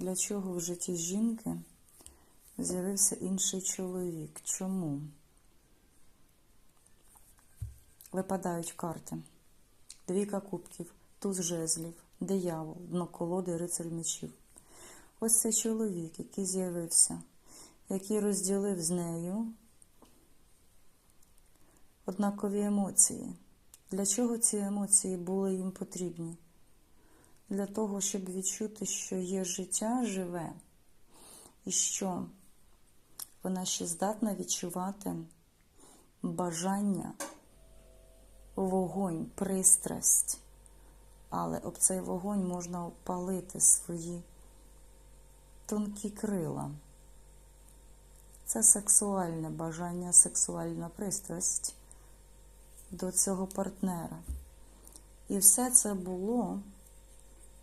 Для чого в житті жінки з'явився інший чоловік? Чому? Випадають карти. Двійка кубків, туз жезлів, диявол, дно колоди, рицар мечів. Ось цей чоловік, який з'явився, який розділив з нею однакові емоції. Для чого ці емоції були їм потрібні? Для того, щоб відчути, що є життя живе, і що вона ще здатна відчувати бажання, вогонь, пристрасть. Але об цей вогонь можна опалити свої тонкі крила. Це сексуальне бажання, сексуальна пристрасть до цього партнера. І все це було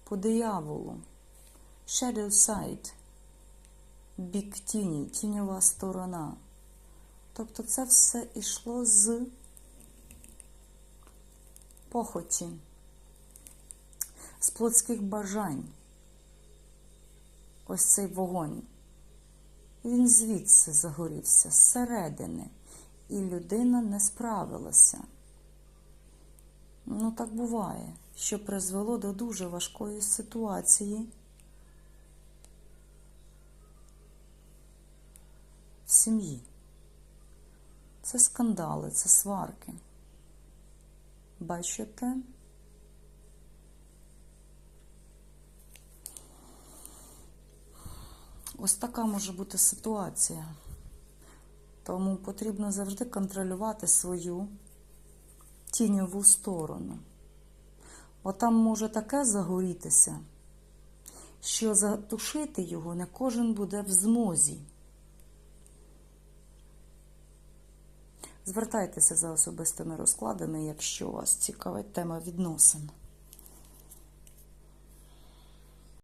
по дияволу. Shadow side. Бік тіні, тіньова сторона. Тобто це все йшло з похоті, з плотських бажань. Ось цей вогонь. Він звідси загорівся, зсередини, і людина не справилася. Ну, так буває, що призвело до дуже важкої ситуації в сім'ї. Це скандали, це сварки. Бачите? Ось така може бути ситуація. Тому потрібно завжди контролювати свою тіньову сторону. Отам може таке загорітися, що затушити його не кожен буде в змозі. Звертайтеся за особистими розкладами, якщо вас цікавить тема відносин.